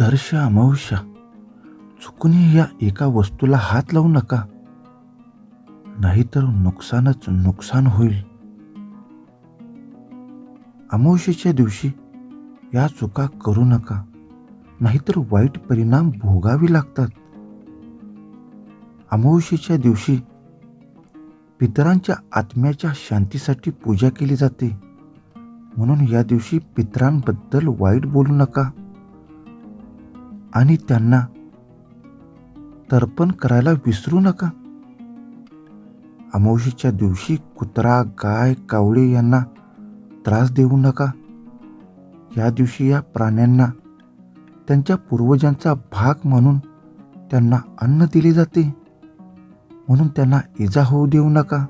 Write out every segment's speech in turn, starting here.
दर्श अमावस्या चुकूनही या एका वस्तूला हात लावू नका. नाहीतर नुकसानच नुकसान होईल. अमावश्येच्या दिवशी या चुका करू नका. नाहीतर वाईट परिणाम भोगावे लागतात. अमावस्येच्या दिवशी पितरांच्या आत्म्याच्या शांतीसाठी पूजा केली जाते. म्हणून या दिवशी पितरांबद्दल वाईट बोलू नका. आणि त्यांना तर्पण करायला विसरू नका. अमावशीच्या दिवशी कुत्रा गाय कावळे यांना त्रास देऊ नका. या दिवशी या प्राण्यांना त्यांच्या पूर्वजांचा भाग म्हणून त्यांना अन्न दिले जाते. म्हणून त्यांना इजा होऊ देऊ नका.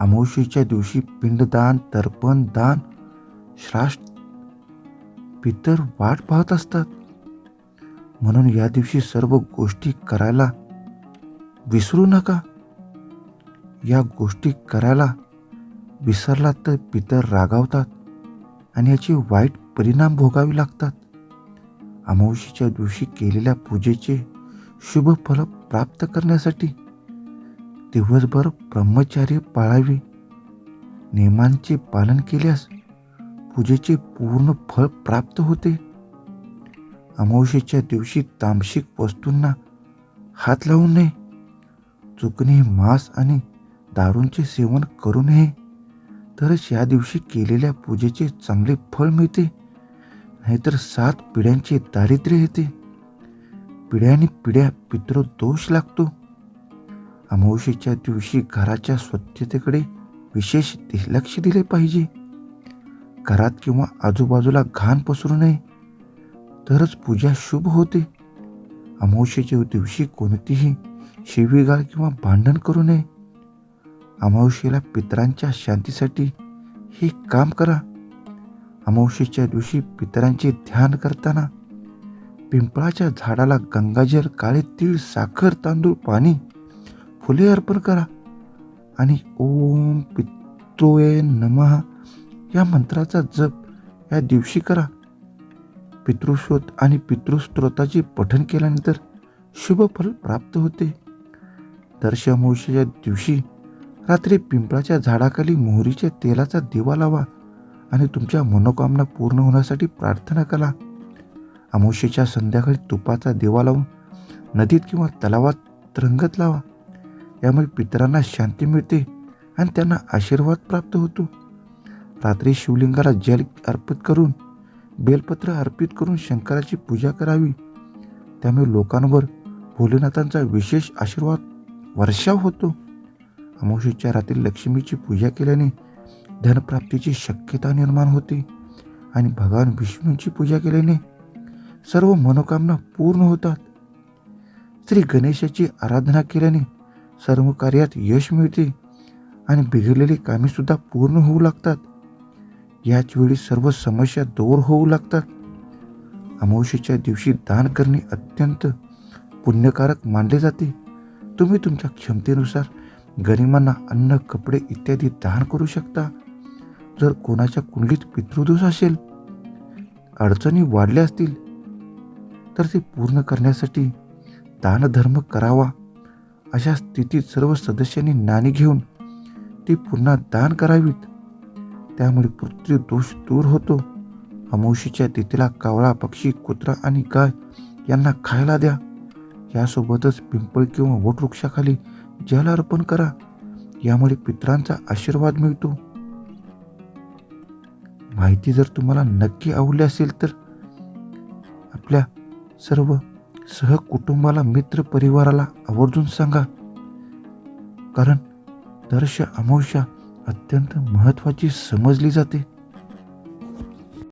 अमावशीच्या दिवशी पिंडदान तर्पण दान श्राष्ट पितर वाट पाहत असतात. म्हणून या दिवशी सर्व गोष्टी करायला विसरू नका. या गोष्टी करायला विसरला तर पितर रागावतात आणि याचे वाईट परिणाम भोगावे लागतात. अमावशीच्या दिवशी केलेल्या पूजेचे शुभ फल प्राप्त करण्यासाठी दिवसभर ब्रह्मचार्य पाळावे. नियमांचे पालन केल्यास पूजेचे पूर्ण फळ प्राप्त होते. अमावस्येच्या दिवशी तामसिक वस्तूंना हात लावू नये. चुकणे मांस आणि दारूंचे सेवन करू नये. तरच या दिवशी केलेल्या पूजेचे चांगले फळ मिळते. नाहीतर सात पिढ्यांचे दारिद्र्य येते. पिढ्याने पिढ्या पितृदोष लागतो. अमावशेच्या दिवशी घराच्या स्वच्छतेकडे विशेष लक्ष दिले पाहिजे. घरात किंवा आजूबाजूला घाण पसरू नये. तरच पूजा शुभ होते. अमावस्येच्या दिवशी कोणतीही शिवीगाळ किंवा भांडण करू नये. अमावस्येला पितरांच्या शांतीसाठी हे काम करा. अमावस्येच्या दिवशी पितरांचे ध्यान करताना पिंपळाच्या झाडाला गंगाजल काळे तीळ साखर तांदूळ पाणी फुले अर्पण करा आणि ओम पित्रोय नमः या मंत्राचा जप या दिवशी करा. पितृशोध आणि पितृस्त्रोताचे पठण केल्यानंतर शुभफल प्राप्त होते. दर्श दिवशी रात्री पिंपळाच्या झाडाखाली मोहरीच्या तेलाचा दिवा लावा आणि तुमच्या मनोकामना पूर्ण होण्यासाठी प्रार्थना करा. अमावशेच्या संध्याकाळी तुपाचा दिवा लावून नदीत किंवा तलावात रंगत लावा. यामुळे पितरांना शांती मिळते आणि त्यांना आशीर्वाद प्राप्त होतो. रात्री शिवलिंगाला जल अर्पित करून बेलपत्र अर्पित करून शंकराची पूजा करावी. त्यामुळे लोकांवर भोलेनाथांचा विशेष आशीर्वाद वर्षाव होतो. अमावशीच्या रात्री लक्ष्मीची पूजा केल्याने धनप्राप्तीची शक्यता निर्माण होते आणि भगवान विष्णूची पूजा केल्याने सर्व मनोकामना पूर्ण होतात. श्री गणेशाची आराधना केल्याने सर्व कार्यात यश मिळते आणि बिघडलेली कामेसुद्धा पूर्ण होऊ लागतात. याच वेळी सर्व समस्या दूर होऊ लागतात. अमावशीच्या दिवशी दान करणे अत्यंत पुण्यकारक मानले जाते. तुम्ही तुमच्या क्षमतेनुसार गरिबांना अन्न कपडे इत्यादी दान करू शकता. जर कोणाच्या कुंडलीत पितृदोष असेल अडचणी वाढल्या असतील तर ते पूर्ण करण्यासाठी दानधर्म करावा. अशा स्थितीत सर्व सदस्यांनी नाणी घेऊन ती पुन्हा दान करावीत. त्यामुळे पृथ्वी दोष दूर होतो. अमावशीच्या तिथीला कावळा पक्षी कुत्रा आणि गाय यांना खायला द्या. यासोबतच पिंपळ किंवा वटवृक्षाखाली जल अर्पण करा. यामुळे पित्रांचा आशीर्वाद मिळतो. माहिती जर तुम्हाला नक्की आवडली असेल तर आपल्या सर्व सहकुटुंबाला मित्र परिवाराला आवर्जून सांगा. कारण दर्श अमावस्या अत्यंत महत्त्वाची समजली जाते.